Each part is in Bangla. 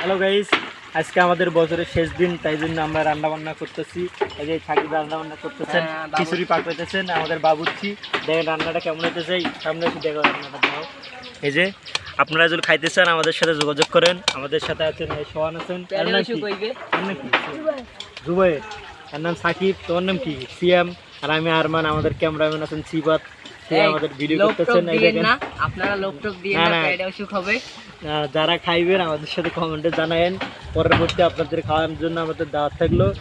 হ্যালো গাইস আজকে আমাদের বছরের শেষ দিন তাই জন্য আমরা রান্না বান্না করতেছি। এই যে সাকিব রান্না বান্না করতেছেন হ্যাঁ, খিচুড়ি পাক পেতেছেন আমাদের বাবুচ্ছি দেখেন রান্নাটা কেমন হইতেছে এই সামনে একটু দেখো রান্নাটা দাও এই যে আপনারা যদি খাইতে চান আমাদের সাথে যোগাযোগ করেন। আমাদের সাথে আছেন সোহান আছেন কি? তার নাম সাকিব তোর নাম কি? সিয়াম। আর আমি আরমান আমাদের ক্যামেরাম্যান আছেন সিবাত সে আমাদের ভিডিও করতেছেন না আপনারা লোক দিয়ে না, না না। অসুখ হবে। যারা খাইবেন আমাদের সাথে কমেন্টে জানায়েন। পরবর্তী আপনাদের খাওয়ার জন্য আমাদের দাওয়াত থাকল।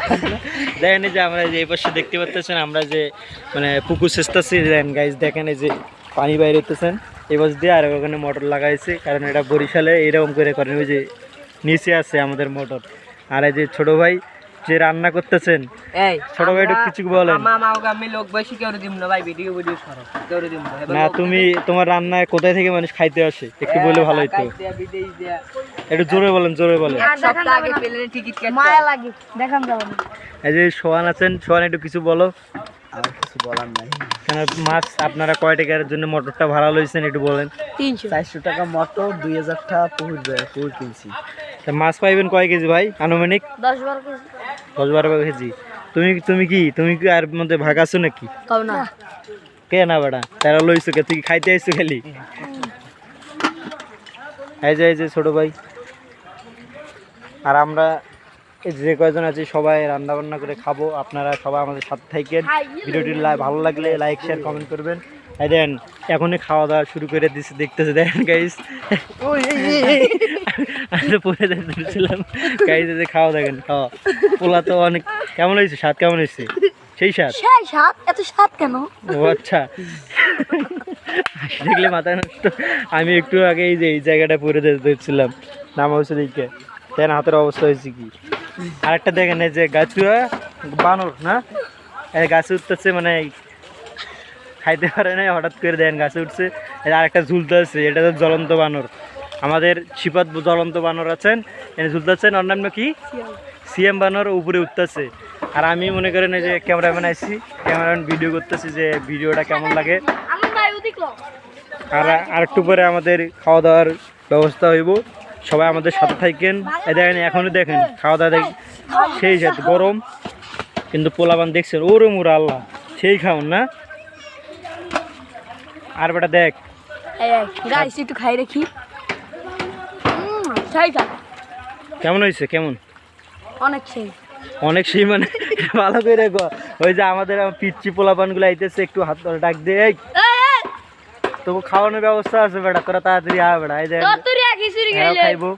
দেখেন যে আমরা যে এই পাশে দেখতে পাচ্ছেন আমরা যে মানে পুকুর চেষ্টাছি দেখেন গাইজ দেখেন এই যে পানি বাইরে হতেছেন পাশ দিয়ে আর ওখানে মোটর লাগাইছে কারণ এটা বরিশালে এরকম করে করেন ওই যে নিচে আছে আমাদের মোটর। আর এই যে ছোট ভাই যে রান্না করতেছেন এই ছোট ভাই একটু কিছু বলেন। মাওকে আমি লোক বসি কেউ দিম না ভাই ভিডিও ভিডিও করো কেউ দিম না। না তুমি তোমার রান্নায় কোথায় থেকে মানুষ খাইতে আসে? একটু বলে ভালো দিয়া। একটু জোরে বলেন জোরে বলেন। সপ্তাহ আগে প্লেনের টিকিট কাটতে। মায়া লাগে দেখান যাব এই যে সোহান আছেন সোহান একটু কিছু বলো। আর কিছু বলার নাই। কেন মাছ আপনারা কয় টাকার জন্য মোটরটা ভাড়া লইছেন একটু বলেন। চারশো টাকা মটর দুই হাজার টাকা পুকুর পুকুর কিনছি। তা মাছ পাইবেন কয় কেজি ভাই আনুমানিক? দশ বারো কেজি। দশ বারো কেজি। তুমি তুমি কি তুমি কি আর মধ্যে ভাগ আছো নাকি? কে না বেড়া? তারা লইছো কে? তুই কি খাইতে আইছো খালি? এই যে এই যে ছোট ভাই। আর আমরা এই যে কয়জন আছি সবাই রান্না বান্না করে খাব। আপনারা সবাই আমাদের সাথে থাকেন। ভিডিওটি ভালো লাগলে লাইক শেয়ার কমেন্ট করবেন। এই দেন এখনই খাওয়া দাওয়া শুরু করে দিচ্ছে দেখতেছে। দেখেন গাইস আমি তো যে খাওয়া দেখেন খাওয়া পোলা তো অনেক কেমন হয়েছে? স্বাদ কেমন হয়েছে? সেই স্বাদ? সেই সাত এত সাত কেন? ও আচ্ছা। দেখলে মাথা নষ্ট। আমি একটু আগে এই যে এই জায়গাটা পরে দেখছিলাম নাম হচ্ছে দিকে। দেখেন হাতের অবস্থা হয়েছে কি? আরেকটা দেখেন এই যে গাছুয়া বানর না? এই গাছে উঠতেছে মানে খাইতে পারে না হঠাৎ করে দেন গাছে উঠছে। আর একটা ঝুলতে আছে এটা তো জ্বলন্ত বানর। আমাদের শিপাত জ্বলন্ত বানর আছেন, এনে ঝুলতেছেন নাম কি? সিএম বানর উপরে উঠতেছে। আর আমি মনে করেন এই যে ক্যামেরাম্যান আইছি, ক্যামেরাম্যান ভিডিও করতেছি যে ভিডিওটা কেমন লাগে। আর আর একটু পরে আমাদের খাওয়া দাওয়ার ব্যবস্থা হইব। সবাই আমাদের সাথে থাকেন। এই দেখেন, এখনই দেখেন খাওয়া দাওয়া দেখ সেই সাথে গরম, কিন্তু পোলাবান দেখছেন, ওরে মুরা আল্লাহ, সেই খাওন না? আর বেটা দেখ। একটু খাই রাখি কেমন হয়েছে? কেমন? অনেক সেই। অনেক সেই মানে? ভালো করে গো ওই যে আমাদের পিচ্ছি পোলাপানগুলো আইতেছে একটু হাত ধরে ডাক এই, তবু খাওয়ানোর ব্যবস্থা আছে বেটা তোরা তাড়াতাড়ি আয় বেটা এই খাইলে। খাইবো।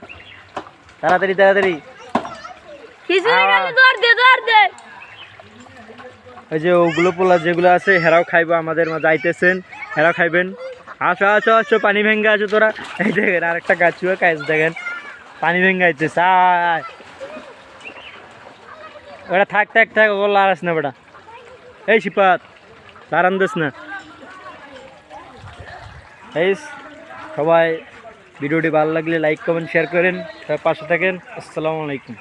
তাড়াতাড়ি তাড়াতাড়ি। দে দে। ওই যে ওগুলো পোলা যেগুলো আছে হেরাও খাইবো আমাদের মাঝে আইতেছেন হেরাও খাইবেন। আসো আসো আসো পানি ভেঙ্গে আছো তোরা। এই দেখেন আরেকটা গাছুয়া কাজ দেখেন। পানি ভেঙ্গে আইতেছে আয়। ওটা থাক থাক থাক, ওগুলো আর না বেটা। এই শিপাত, দাঁড়ান দিস না। এই সবাই ভিডিওটি ভালো লাগলে লাইক কমেন্ট শেয়ার করেন। পাশে থাকেন। আসসালামু আলাইকুম।